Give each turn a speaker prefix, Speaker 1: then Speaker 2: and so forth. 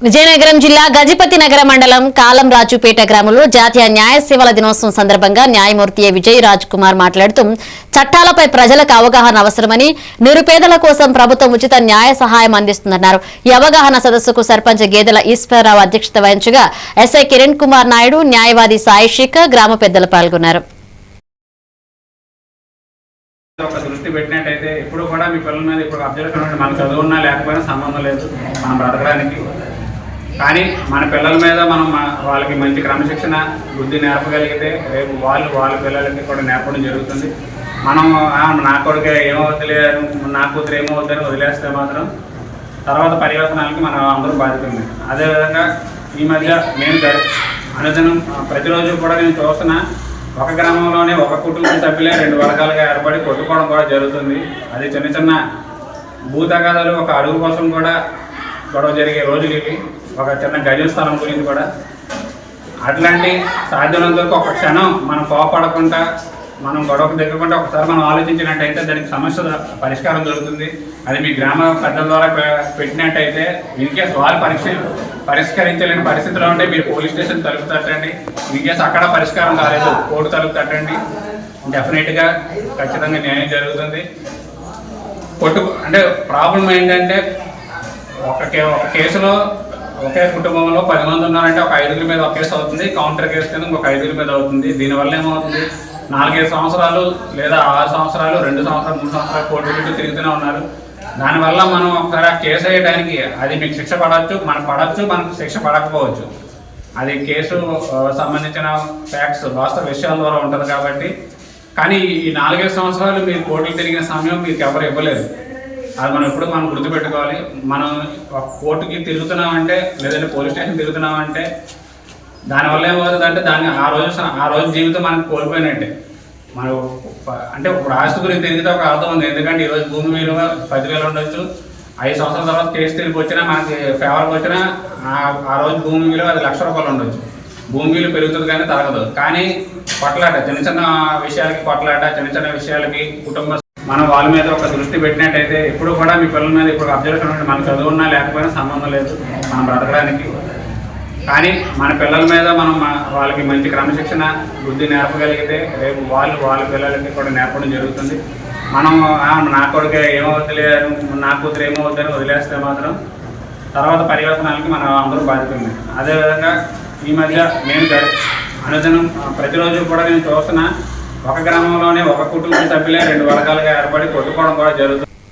Speaker 1: విజయనగరం జిల్లా గజపతి నగర మండలం కాలం రాజుపేట గ్రామంలో జాతీయ న్యాయ సేవల దినోత్సవం సందర్భంగా న్యాయమూర్తి విజయ్ రాజ్ కుమార్ మాట్లాడుతూ చట్టాలపై ప్రజలకు అవగాహన అవసరమని నిరుపేదల కోసం ప్రభుత్వం ఉచిత న్యాయ సహాయం అందిస్తుందన్నారు. ఈ అవగాహన సదస్సుకు సర్పంచ్ గేదెల ఈశ్వరరావు అధ్యక్షత వహించగా ఎస్ఐ కిరణ్ కుమార్ నాయుడు న్యాయవాది సాయి శేఖర్ గ్రామ పెద్దలు పాల్గొన్నారు.
Speaker 2: ఒక దృష్టి పెట్టినట్టయితే ఎప్పుడు కూడా మీ పిల్లల మీద ఇప్పుడు అబ్జర్వ్ ఉంటే చదువున్నా లేకపోయినా సంబంధం లేదు. మనం బ్రతకడానికి కానీ మన పిల్లల మీద మనం మా- వాళ్ళకి మంచి క్రమశిక్షణ బుద్ధి నేర్పగలిగితే రేపు వాళ్ళు వాళ్ళ పిల్లలకి కూడా నేర్పడం జరుగుతుంది. మనం నా కొడుకు ఏమవుతులే నా కూతురు ఏమవుతుందని వదిలేస్తే మాత్రం తర్వాత పరివర్తనాలకి మనం అందరూ బాధితుంది అదేవిధంగా ఈ మధ్య నేను అనుదినం ప్రతిరోజు కూడా నేను చూస్తున్నా ఒక గ్రామంలోనే ఒక కుటుంబ సభ్యులే రెండు వర్గాలుగా ఏర్పడి కొట్టుకోవడం కూడా జరుగుతుంది. అది చిన్న చిన్న భూతగాదాలు ఒక అడుగు కోసం కూడా గొడవ జరిగే రోజులు ఇవి. ఒక చిన్న గజ స్థలం గురించి కూడా. అట్లాంటి సాధ్యమైనంత వరకు ఒక క్షణం మనం కోపడకుండా మనం గొడవకు దగ్గరకుండా ఒకసారి మనం ఆలోచించినట్టయితే దానికి సమస్య పరిష్కారం దొరుకుతుంది. అది మీ గ్రామ పెద్దల ద్వారా పెట్టినట్టయితే ఇన్కేస్ వాళ్ళు పరీక్ష పరిష్కరించలేని పరిస్థితిలో ఉంటే మీరు పోలీస్ స్టేషన్ తలుపు తట్టండి. ఇన్కేస్ అక్కడ పరిష్కారం కాలేదు కోర్టు తలుపు తట్టండి. డెఫినెట్గా ఖచ్చితంగా న్యాయం జరుగుతుంది. కొట్టు అంటే ప్రాబ్లం ఏంటంటే ఒక ఒక కేసులో ఒకే కుటుంబంలో పది మంది ఉన్నారంటే ఒక ఐదుగురి మీద ఒక కేసు అవుతుంది. కౌంటర్ కేసు కింద ఇంకొక ఐదుగురి మీద అవుతుంది. దీనివల్ల ఏమవుతుంది? నాలుగైదు సంవత్సరాలు లేదా ఆరు సంవత్సరాలు రెండు సంవత్సరాలు మూడు సంవత్సరాలు కోర్టు చుట్టూ తిరుగుతూనే ఉన్నారు. దానివల్ల మనం ఒకసారి ఆ కేసు వేయడానికి అది మీకు శిక్ష పడవచ్చు మనకు పడవచ్చు మనకు శిక్ష పడకపోవచ్చు. అది కేసు సంబంధించిన ఫ్యాక్ట్స్ వాస్తవ విషయాల ద్వారా ఉంటుంది కాబట్టి. కానీ ఈ నాలుగైదు సంవత్సరాలు మీరు కోర్టులు తిరిగిన సమయం మీకు ఎవరు ఇవ్వలేదు. అది మనం ఎప్పుడు మనం గుర్తుపెట్టుకోవాలి. మనం ఒక కోర్టుకి తిరుగుతున్నామంటే లేదంటే పోలీస్ స్టేషన్ తిరుగుతున్నామంటే దానివల్ల ఏమవుతుందంటే దాన్ని ఆ రోజు ఆ రోజు జీవితం మనకు కోల్పోయినట్టే. మనం అంటే ఇప్పుడు ఆస్తి గురించి తిరిగితే ఒక అర్థం ఉంది. ఎందుకంటే ఈరోజు భూమి విలువ పదివేలు ఉండొచ్చు. ఐదు సంవత్సరాల తర్వాత కేసు తిరిగి వచ్చినా మనకి ఫేవర్కి వచ్చినా ఆ- ఆ రోజు భూమి విలువ అది లక్ష రూపాయలు ఉండొచ్చు. భూమి విలువ పెరుగుతుంది కానీ తరగదు. కానీ కొట్లాట చిన్న చిన్న విషయాలకి కొట్లాట చిన్న చిన్న విషయాలకి కుటుంబ మనం వాళ్ళ మీద ఒక దృష్టి పెట్టినట్టయితే ఎప్పుడు కూడా మీ పిల్లల మీద ఇప్పుడు అబ్జర్వేషన్ ఉంటే మన చదువున్నా లేకపోయినా సంబంధం లేదు. మనం బ్రతకడానికి. కానీ మన పిల్లల మీద మనం వాళ్ళకి మంచి క్రమశిక్షణ బుద్ధి నేర్పగలిగితే రేపు వాళ్ళు వాళ్ళ పిల్లలకి కూడా నేర్పడం జరుగుతుంది. మనం నా కొడుకు ఏమవుతులే నా కూతురు ఏమవుతుందని వదిలేస్తే మాత్రం తర్వాత పరివర్తనాలకి మనం అందరూ బాధ్యతుంది అదేవిధంగా ఈ మధ్య నేను అనుదినం ప్రతిరోజు కూడా నేను చూస్తున్నా ఒక గ్రామంలోనే ఒక కుటుంబ సభ్యులే రెండు వర్గాలుగా ఏర్పడి కొట్టుకోవడం కూడా జరుగుతుంది.